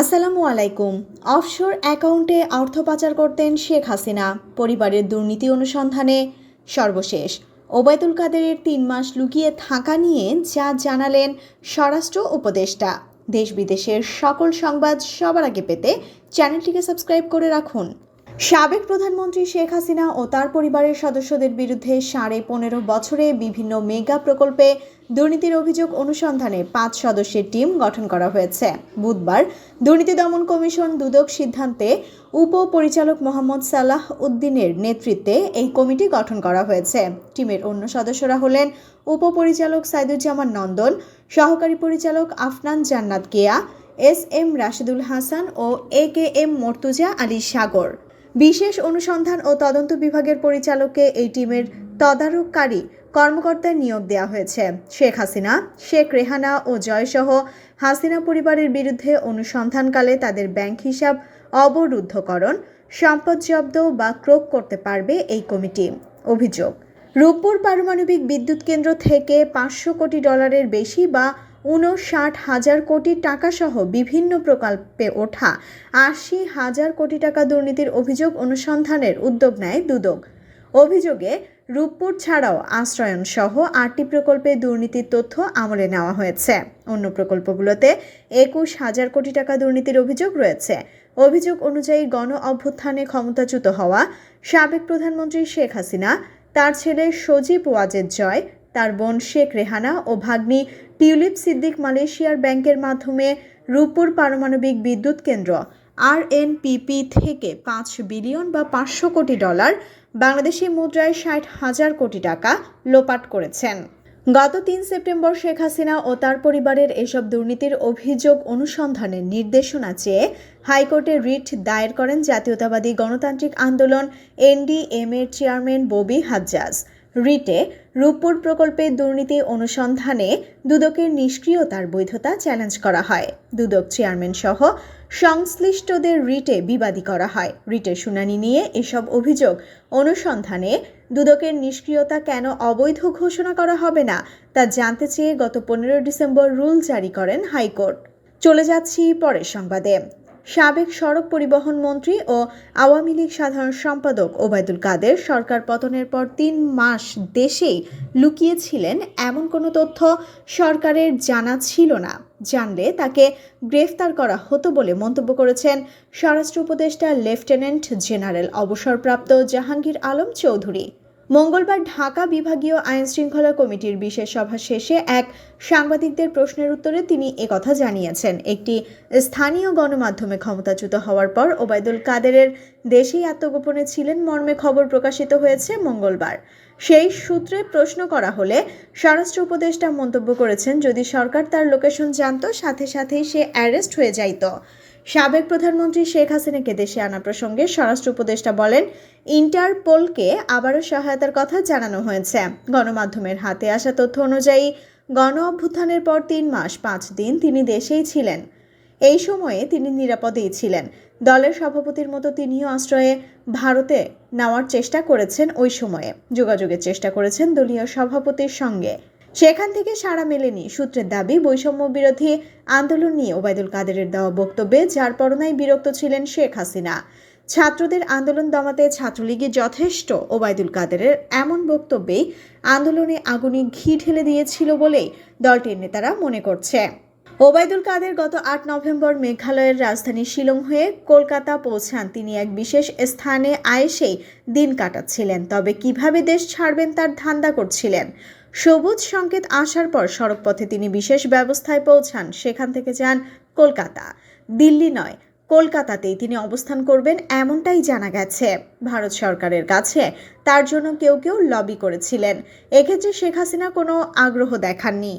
আসসালামু আলাইকুম। অফশোর অ্যাকাউন্টে অর্থ পাচার করতেন শেখ হাসিনা। পরিবারের দুর্নীতি অনুসন্ধানে সর্বশেষ। ওবায়দুল কাদেরের তিন মাস লুকিয়ে থাকা নিয়ে যা জানালেন স্বরাষ্ট্র উপদেষ্টা। দেশ বিদেশের সকল সংবাদ সবার আগে পেতে চ্যানেলটিকে সাবস্ক্রাইব করে রাখুন। সাবেক প্রধানমন্ত্রী শেখ হাসিনা ও তার পরিবারের সদস্যদের বিরুদ্ধে সাড়ে পনেরো বছরে বিভিন্ন মেগা প্রকল্পে দুর্নীতির অভিযোগ অনুসন্ধানে পাঁচ সদস্যের টিম গঠন করা হয়েছে। বুধবার দুর্নীতি দমন কমিশন দুদক সিদ্ধান্তে উপপরিচালক মোহাম্মদ সালাহ উদ্দিনের নেতৃত্বে এই কমিটি গঠন করা হয়েছে। টিমের অন্য সদস্যরা হলেন উপপরিচালক সাইদুজ্জামান নন্দন, সহকারী পরিচালক Afnan Jannat Keya S M Rashedul Hasan O A K M Murtaza Ali Sagar. বিশেষ অনুসন্ধান ও তদন্ত বিভাগের পরিচালককে এই টিমের তদারককারী কর্মকর্তার নিয়োগ দেওয়া হয়েছে। শেখ হাসিনা, শেখ রেহানা ও জয়সহ হাসিনা পরিবারের বিরুদ্ধে অনুসন্ধানকালে তাদের ব্যাংক হিসাব অবরুদ্ধকরণ, সম্পদ জব্দ বা ক্রোক করতে পারবে এই কমিটি। অভিযোগ, রূপপুর পারমাণবিক বিদ্যুৎ কেন্দ্র থেকে পাঁচশো কোটি ডলারের বেশি বা উনষাট হাজার কোটি টাকাসহ বিভিন্ন প্রকল্পে ওঠা আশি হাজার কোটি টাকা দুর্নীতির অভিযোগ অনুসন্ধানের উদ্যোগ নেয় দুদক। অভিযোগে রূপপুর ছাড়াও আশ্রয়ন সহ আটটি প্রকল্পে দুর্নীতির তথ্য আমলে নেওয়া হয়েছে। অন্য প্রকল্পগুলোতে একুশ হাজার কোটি টাকা দুর্নীতির অভিযোগ রয়েছে। অভিযোগ অনুযায়ী গণ অভ্যুত্থানে ক্ষমতাচ্যুত হওয়া সাবেক প্রধানমন্ত্রী শেখ হাসিনা, তার ছেলে সজীব ওয়াজেদ জয় তার বোন শেখ রেহানা ও ভাগ্নি টিউলিপ সিদ্দিক মালয়েশিয়ার ব্যাংকের মাধ্যমে রূপপুর পারমাণবিক বিদ্যুৎ কেন্দ্র আর এনপিপি থেকে পাঁচ বিলিয়ন বা পাঁচশো কোটি ডলার বাংলাদেশি মুদ্রায় ষাট হাজার কোটি টাকা লোপাট করেছেন। গত তিন সেপ্টেম্বর শেখ হাসিনা ও তার পরিবারের এসব দুর্নীতির অভিযোগ অনুসন্ধানের নির্দেশনা চেয়ে হাইকোর্টে রিট দায়ের করেন জাতীয়তাবাদী গণতান্ত্রিক আন্দোলন এনডিএম এর চেয়ারম্যান ববি হাজ্জাজ। রিটে রূপপুর প্রকল্পে দুর্নীতি অনুসন্ধানে দুদকের নিষ্ক্রিয়তার বৈধতা চ্যালেঞ্জ করা হয়। দুদক চেয়ারম্যান সহ সংশ্লিষ্টদের রিটে বিবাদী করা হয়। রিটের শুনানি নিয়ে এসব অভিযোগ অনুসন্ধানে দুদকের নিষ্ক্রিয়তা কেন অবৈধ ঘোষণা করা হবে না তা জানতে চেয়ে গত পনেরো ডিসেম্বর রুল জারি করেন হাইকোর্ট। চলে যাচ্ছি পরের সংবাদে। সাবেক সড়ক পরিবহন মন্ত্রী ও আওয়ামী লীগ সাধারণ সম্পাদক ওবায়দুল কাদের সরকার পতনের পর তিন মাস দেশেই লুকিয়েছিলেন এমন কোনো তথ্য সরকারের জানা ছিল না। জানলে তাকে গ্রেফতার করা হতো বলে মন্তব্য করেছেন স্বরাষ্ট্র উপদেষ্টা লেফটেন্যান্ট জেনারেল অবসরপ্রাপ্ত জাহাঙ্গীর আলম চৌধুরী। মঙ্গলবার ঢাকা বিভাগীয় আইন শৃঙ্খলা কমিটির বিশেষ সভা শেষে এক সাংবাদিকদের প্রশ্নের উত্তরে তিনি একথা জানিয়েছেন। একটি স্থানীয় গণমাধ্যমে ক্ষমতাচ্যুত হওয়ার পর ওবায়দুল কাদেরের দেশেই আত্মগোপনে ছিলেন মর্মে খবর প্রকাশিত হয়েছে মঙ্গলবার। সেই সূত্রে প্রশ্ন করা হলে স্বরাষ্ট্র উপদেষ্টা মন্তব্য করেছেন, যদি সরকার তার লোকেশন জানতো, সাথে সাথেই সে অ্যারেস্ট হয়ে যাইত। সাবেক প্রধানমন্ত্রী শেখ হাসিনাকে দেশে আনা প্রসঙ্গে স্বরাষ্ট্র উপদেষ্টা বলেন, ইন্টারপোলকে আবারও সহায়তার কথা জানানো হয়েছে। গণমাধ্যমের হাতে আসা তথ্য অনুযায়ী, গণ অভ্যুত্থানের পর তিন মাস পাঁচ দিন তিনি দেশেই ছিলেন। এই সময়ে তিনি নিরাপদেই ছিলেন। দলের সভাপতির মতো তিনিও আশ্রয়ে ভারতে নেওয়ার চেষ্টা করেছেন ওই সময়ে। যোগাযোগের চেষ্টা করেছেন দলীয় সভাপতির সঙ্গে। সেখান থেকে সাড়া মেলেনি সূত্রের দাবি বৈষম্য বিরোধী আন্দোলন নিয়ে ওবায়দুল কাদেরের দেওয়া বক্তব্যে, যার পরনায় বিরক্ত ছিলেন শেখ হাসিনা। ছাত্রদের আন্দোলন দমাতে ছাত্রলীগে যথেষ্ট, ওবায়দুল কাদেরের এমন বক্তব্যেই আন্দোলনে আগুনে ঘি ঢেলে দিয়েছিল বলেই দলটির নেতারা মনে করছে। ওবায়দুল কাদের গত আট নভেম্বর মেঘালয়ের রাজধানী শিলং হয়ে কলকাতা পৌঁছান তিনি এক বিশেষ স্থানে আয়েসেই দিন কাটাচ্ছিলেন। তবে কীভাবে দেশ ছাড়বেন তার ধান্দা করছিলেন? সবুজ সংকেত আসার পর সড়কপথে তিনি বিশেষ ব্যবস্থায় পৌঁছান। সেখান থেকে যান কলকাতা। দিল্লি নয়, কলকাতাতেই তিনি অবস্থান করবেন এমনটাই জানা গেছে। ভারত সরকারের কাছে তার জন্য কেউ কেউ লবি করেছিলেন। এক্ষেত্রে শেখ হাসিনা কোনো আগ্রহ দেখাননি।